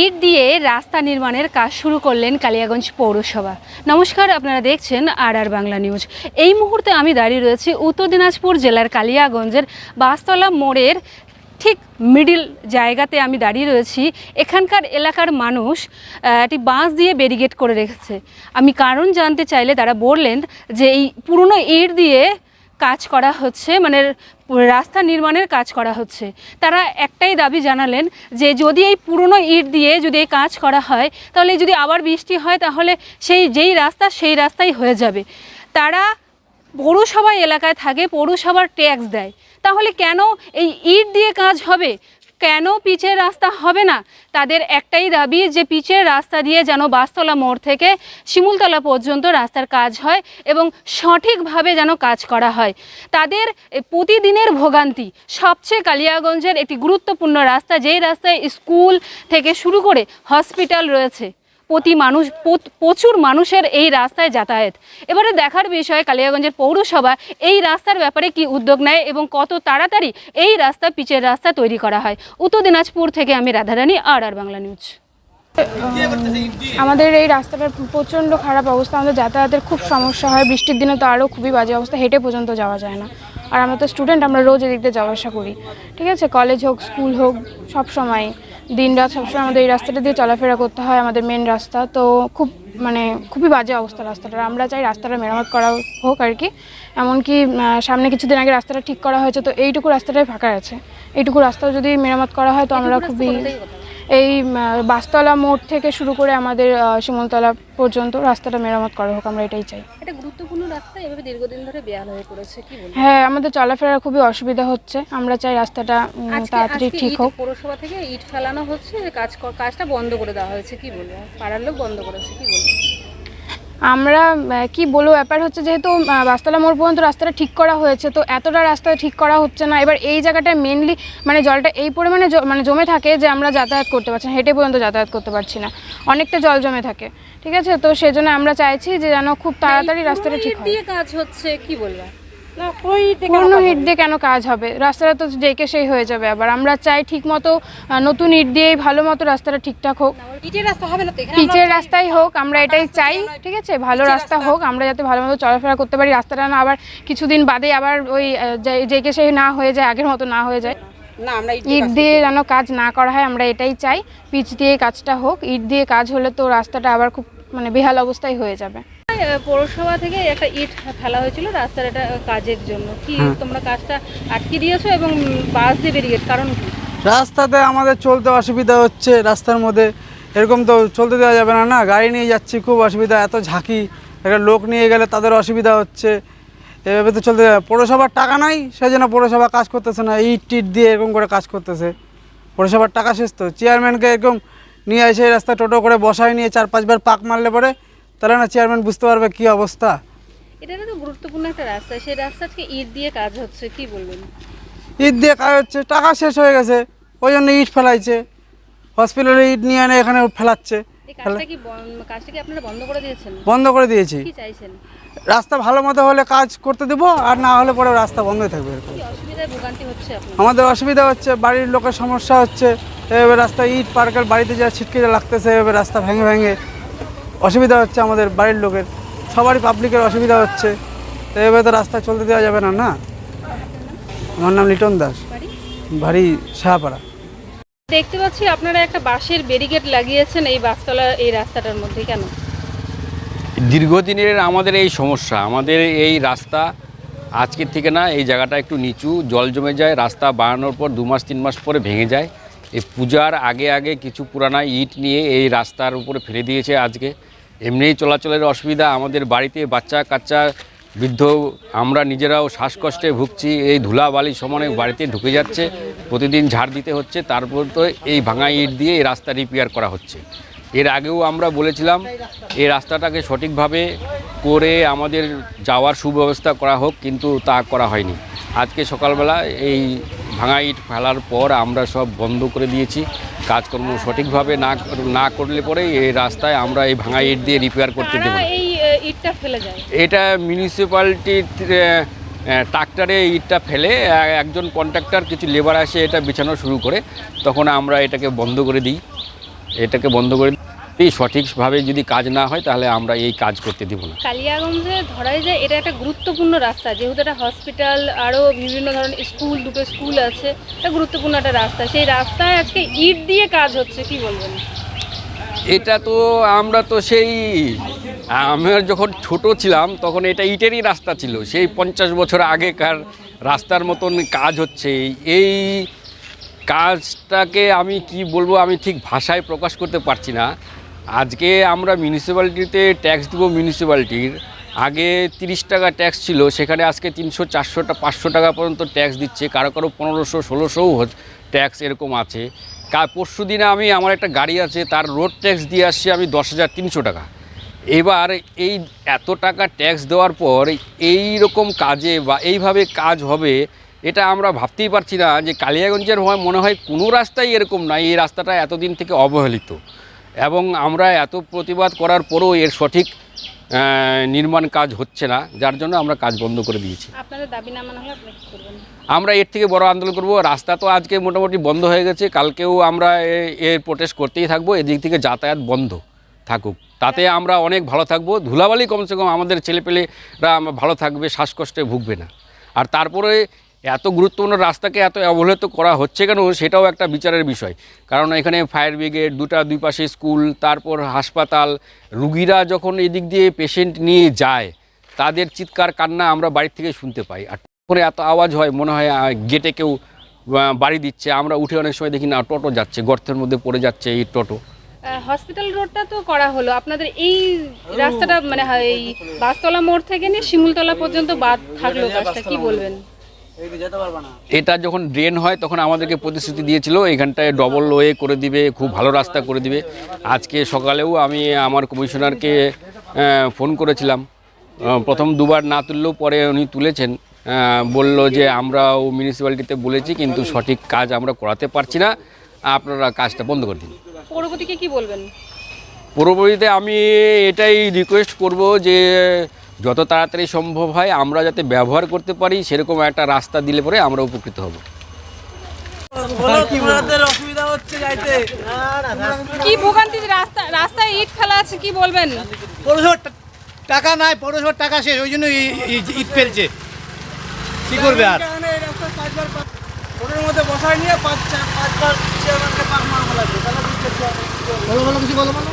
ইট দিয়ে রাস্তা নির্মাণের কাজ শুরু করলেন কালিয়াগঞ্জ পৌরসভা। নমস্কার, আপনারা দেখছেন আর আর বাংলা নিউজ। এই মুহূর্তে আমি দাঁড়িয়ে রয়েছি উত্তর দিনাজপুর জেলার কালিয়াগঞ্জের বাসতলা মোড়ের ঠিক মিডিল জায়গাতে আমি দাঁড়িয়ে রয়েছি। এখানকার এলাকার মানুষ একটি বাঁশ দিয়ে ব্যারিগেড করে রেখেছে। আমি কারণ জানতে চাইলে তারা বললেন যে এই পুরনো ইট দিয়ে কাজ করা হচ্ছে মানে রাস্তা নির্মাণের কাজ করা হচ্ছে। তারা একটাই দাবি জানালেন যে যদি এই পুরনো ইট দিয়ে যদি এই কাজ করা হয়, তাহলে যদি আবার বৃষ্টি হয়, তাহলে সেই যেই রাস্তা, সেই রাস্তাই হয়ে যাবে। তারা পৌরসভা এলাকায় থাকে, পৌরসভার ট্যাক্স দেয়। তাহলে কেন এই ইট দিয়ে কাজ হবে? কেন পিচের রাস্তা হবে না? তাদের একটাই দাবি যে পিচের রাস্তা দিয়ে যেন বাসতলা মোড় থেকে শিমুলতলা পর্যন্ত রাস্তার কাজ হয় এবং সঠিকভাবে যেন কাজ করা হয়। তাদের প্রতিদিনের ভোগান্তি। সবচেয়ে কালিয়াগঞ্জের একটি গুরুত্বপূর্ণ রাস্তা যেই রাস্তায় স্কুল থেকে শুরু করে হসপিটাল রয়েছে। প্রতি মানুষ প্রচুর মানুষের এই রাস্তায় যাতায়াত। এবারে দেখার বিষয়, কালিয়াগঞ্জের পৌরসভা, এই রাস্তার ব্যাপারে কি উদ্যোগ নেয় এবং কত তাড়াতাড়ি এই রাস্তা, পিচের রাস্তা তৈরি করা হয়? উত্তর দিনাজপুর থেকে আমি রাধারানী আর আর বাংলা নিউজ। আমাদের এই রাস্তাটার প্রচণ্ড খারাপ অবস্থা। আমাদের যাতায়াতের খুব সমস্যা হয়। বৃষ্টির দিনে তো আরও খুবই বাজে অবস্থা। হেঁটে পর্যন্ত যাওয়া যায় না। আর আমরা তো স্টুডেন্ট আমরা রোজ এদিক দিয়ে যাওয়া আসা করি। ঠিক আছে? কলেজ হোক স্কুল হোক, সব সময়। দিন রাত সবসময় আমাদের এই রাস্তাটা দিয়ে চলাফেরা করতে হয় আমাদের মেন রাস্তা। তো খুব মানে খুবই বাজে অবস্থা রাস্তাটার। আমরা চাই রাস্তাটা মেরামত করা হোক আর কি। এমনকি সামনে কিছুদিন আগে রাস্তাটা ঠিক করা হয়েছে তো এইটুকু রাস্তাটাই ফাঁকা আছে। এইটুকু রাস্তাও যদি মেরামত করা হয় তো আমরা খুবই এই বাসতলা মোড় থেকে শুরু করে আমাদের শিমলতলা পর্যন্ত রাস্তাটা মেরামত করা হোক আমরা এটাই চাই। এটা গুরুত্বপূর্ণ রাস্তা এভাবে দীর্ঘদিন ধরে বেয়াল হয়ে পড়েছে কি বলব হ্যাঁ আমাদের চলাফেরার খুবই অসুবিধা হচ্ছে। আমরা চাই রাস্তাটা তাড়াতাড়ি ঠিক হোক। পৌরসভা থেকে ইট ফেলানো হচ্ছে কাজ কাজটা বন্ধ করে দেওয়া হয়েছে কি বলব পাড়ার লোক বন্ধ করেছে কি বলব আমরা কি বলব, ব্যাপার হচ্ছে যেহেতু বাস্তলা মোড় পর্যন্ত রাস্তাটা ঠিক করা হয়েছে, তো এতটা রাস্তা ঠিক করা হচ্ছে না। এবার এই জায়গাটায় মেনলি মানে জলটা এই পরিমাণে মানে জমে থাকে যে আমরা যাতায়াত করতে পারছি না, হেঁটে পর্যন্ত যাতায়াত করতে পারছি না। অনেকটা জল জমে থাকে, ঠিক আছে? তো সেজন্য আমরা চাইছি যে যেন খুব তাড়াতাড়ি রাস্তাটা ঠিক দিয়ে কাজ হচ্ছে, কি বলব? পুরনো ইট দিয়ে কেন কাজ হবে? রাস্তাটা তো ডেকে সেই হয়ে যাবে আবার। আমরা চাই ঠিক মতো নতুন ইট দিয়েই ভালো মতো রাস্তাটা ঠিকঠাক হোক। পিচের রাস্তাই হোক আমরা এটাই চাই ঠিক আছে? ভালো রাস্তা হোক আমরা যাতে ভালো মতো চলাফেরা করতে পারি। রাস্তাটা না আবার কিছুদিন বাদে আবার ওই যেকে সেই না হয়ে যায় আগের মতো না হয়ে যায়। ইট দিয়ে যেন কাজ না করা হয় আমরা এটাই চাই। পিচ দিয়ে কাজটা হোক ইট দিয়ে কাজ হলে তো রাস্তাটা আবার খুব মানে বেহাল অবস্থায় হয়ে যাবে। পৌরসভা থেকে একটা ইট ফেলা হয়েছিল রাস্তার একটা কাজের জন্য। কি তোমরা কাজটা আটকে দিয়েছ এবং বাস দিয়ে বেরিয়ে কারণ কি? রাস্তাতে আমাদের চলতে অসুবিধা হচ্ছে রাস্তার মধ্যে। এরকম তো চলতে দেওয়া যাবে না না? গাড়ি নিয়ে যাচ্ছি খুব অসুবিধা এত ঝাঁকি। একটা লোক নিয়ে গেলে তাদের অসুবিধা হচ্ছে। এভাবে তো চলতে পৌরসভার টাকা নাই সেই জন্য পৌরসভা কাজ করতেছে না। ইট টিট দিয়ে এরকম করে কাজ করতেছে। পৌরসভার টাকা শেষ তো। চেয়ারম্যানকে এরকম নিয়ে এসে রাস্তা টোটো করে বসায় নিয়ে চার পাঁচবার পাক মারলে পরে তাহলে না চেয়ারম্যান বুঝতে পারবে কী অবস্থা? এটা তো গুরুত্বপূর্ণ একটা রাস্তা সেই রাস্তা থেকে ইট দিয়ে কাজ হচ্ছে কি বলবেন? ইট দিয়ে কাজ হচ্ছে টাকা শেষ হয়ে গেছে ওই জন্য ইট ফেলাইছে। হসপিটালে ইট নিয়ে এনে এখানে ফেলাচ্ছে। বন্ধ করে বন্ধ দিয়েছি। রাস্তা ভালো মতো হলে কাজ করতে দেবো আর না হলে পরে রাস্তা বন্ধই থাকবে এরকম। আমাদের অসুবিধা হচ্ছে বাড়ির লোকের সমস্যা হচ্ছে এভাবে রাস্তা ইট পার্কের বাড়িতে যা ছিটকে লাগতেছে এভাবে রাস্তা ভেঙে ভেঙে। অসুবিধা হচ্ছে আমাদের বাড়ির লোকের। সবারই পাবলিকের অসুবিধা হচ্ছে। তো এভাবে তো রাস্তা চলতে দেওয়া যাবে না না? আমার নাম লিটন দাস। বাড়ি? শাহপাড়া দেখতে পাচ্ছি আপনারা একটা বাঁশের ব্যারিকেড লাগিয়েছেন এই বাসতলা এই রাস্তাটার মধ্যে কেন? দীর্ঘদিনের আমাদের এই সমস্যা আমাদের এই রাস্তা আজকের থেকে না এই জায়গাটা একটু নিচু জল জমে যায় রাস্তা বানানোর পর দু মাস তিন মাস পরে ভেঙে যায়। এই পূজার আগে আগে কিছু পুরানা ইট নিয়ে এই রাস্তার উপরে ফেলে দিয়েছে আজকে। এমনিই চলাচলের অসুবিধা, আমাদের বাড়িতে বাচ্চা, কাচ্চা, বৃদ্ধ, আমরা নিজেরাও শ্বাসকষ্টে ভুগছি, এই ধুলাবালি সমানে বাড়িতে ঢুকে যাচ্ছে, প্রতিদিন ঝাড় দিতে হচ্ছে, তারপর তো এই ভাঙা ইট দিয়ে এই রাস্তা রিপেয়ার করা হচ্ছে। এর আগেও আমরা বলেছিলাম, এই রাস্তাটাকে সঠিকভাবে করে আমাদের যাওয়ার সুব্যবস্থা করা হোক, কিন্তু তা করা হয়নি। আজকে সকালবেলা এই ভাঙা ইট ফেলার পর আমরা সব বন্ধ করে দিয়েছি। কাজকর্ম সঠিকভাবে না না করলে পরে এই রাস্তায় আমরা এই ভাঙা ইট দিয়ে রিপেয়ার করতে দেবো এটা মিউনিসিপ্যালিটির ট্রাক্টরে ইটটা ফেলে একজন কন্ট্রাক্টর কিছু লেবার আসে এটা বিছানো শুরু করে তখন আমরা এটাকে বন্ধ করে দিই। এটাকে বন্ধ করে দিই সঠিকভাবে যদি কাজ না হয় তাহলে আমরা এই কাজ করতে দিব না। কালিয়াগঞ্জে ধরাই যায় এটা একটা গুরুত্বপূর্ণ রাস্তা। যেহেতু একটা হসপিটাল আরও বিভিন্ন ধরনের স্কুল দুটো স্কুল আছে এটা গুরুত্বপূর্ণ একটা রাস্তা। সেই রাস্তায় আজকে ইট দিয়ে কাজ হচ্ছে কি বলবেন? এটা তো আমরা তো সেই আমরা যখন ছোট ছিলাম তখন এটা ইটেরই রাস্তা ছিল। সেই পঞ্চাশ বছর আগেকার রাস্তার মতন কাজ হচ্ছে। এই কাজটাকে আমি কি বলব আমি ঠিক ভাষায় প্রকাশ করতে পারছি না। আজকে আমরা মিউনিসিপ্যালিটিতে ট্যাক্স দিব মিউনিসিপ্যালিটির আগে তিরিশ টাকা ট্যাক্স ছিল, সেখানে আজকে তিনশো, চারশোটা, পাঁচশো টাকা পর্যন্ত ট্যাক্স দিচ্ছে। কারও কারও পনেরোশো, ষোলোশোও ট্যাক্স এরকম আছে। কা পরশু দিনে আমি, আমার একটা গাড়ি আছে, তার রোড ট্যাক্স দিয়ে আসছি আমি দশ হাজার তিনশো টাকা। এবার এই এত টাকা ট্যাক্স দেওয়ার পর এই রকম কাজে বা এইভাবে কাজ হবে, এটা আমরা ভাবতেই পারছি না যে কালিয়াগঞ্জের হয়, মনে হয় কোনো রাস্তাই এরকম নাই। এই রাস্তাটা এতদিন থেকে অবহেলিত। এবং আমরা এত প্রতিবাদ করার পরও এর সঠিক নির্মাণ কাজ হচ্ছে না যার জন্য আমরা কাজ বন্ধ করে দিয়েছি। আমরা এর থেকে বড় আন্দোলন করব। রাস্তা তো আজকে মোটামুটি বন্ধ হয়ে গেছে কালকেও আমরা এর প্রোটেস্ট করতেই থাকব এদিক থেকে যাতায়াত বন্ধ থাকুক। তাতে আমরা অনেক ভালো থাকব। ধুলাবালি কমসে কম আমাদের ছেলেপেলেরা ভালো থাকবে শ্বাসকষ্টে ভুগবে না। আর তারপরে এত গুরুত্বপূর্ণ রাস্তাকে এত অবহেলিত করা হচ্ছে কেন সেটাও একটা বিচারের বিষয়। কারণ এখানে ফায়ার ব্রিগেড দুটা দুই পাশে স্কুল তারপর হাসপাতাল, রুগীরা যখন এদিক দিয়ে পেশেন্ট নিয়ে যায়, তাদের চিৎকার, কান্না আমরা বাড়ির থেকে শুনতে পাই। আর করে এত আওয়াজ হয়, মনে হয় গেটে কেউ বাড়ি দিচ্ছে। আমরা উঠে অনেক সময় দেখি না, টোটো যাচ্ছে, গর্তের মধ্যে পড়ে যাচ্ছে এই টোটো। হসপিটাল রোডটা তো করা হলো। আপনাদের এই রাস্তাটা মানে এই বাসতলা মোড় থেকে নিয়ে শিমুলতলা পর্যন্ত বাদ থাকল কাজটা কি বলবেন? এটা যখন ড্রেন হয় তখন আমাদেরকে প্রতিশ্রুতি দিয়েছিল এখানটায় ডবল ওয়ে করে দিবে খুব ভালো রাস্তা করে দিবে। আজকে সকালেও আমি আমার কমিশনারকে ফোন করেছিলাম। প্রথম দুবার না তুললেও পরে উনি তুলেছেন। বলল যে আমরাও মিউনিসিপ্যালিটিতে বলেছি কিন্তু সঠিক কাজ আমরা করাতে পারছি না। আপনারা কাজটা বন্ধ করে দিন। পরবর্তীকে কি বলবেন? পরবর্তীতে আমি এটাই রিকোয়েস্ট করব যে যত তাড়াতাড়ি সম্ভব হয় আমরা যাতে ব্যবহার করতে পারি সেরকম একটা রাস্তা দিলে পরে আমরা উপকৃত হব। বলো তোমাদের অসুবিধা হচ্ছে যাইতে। কি ভোগান্তি রাস্তা রাস্তায় ইট ফেলা আছে কি বলবেন? পৌরসভার টাকা নাই পৌরসভার টাকা শেষ ওই জন্য ইট ফেলছে। কি করবে আর? ওটার মধ্যে বসায় নিয়ে পাঁচ পাঁচবার চেয়ারম্যানকে পাক মারা লাগবে। তাহলে বুঝতে বলো বলো কিছু বলো বলো।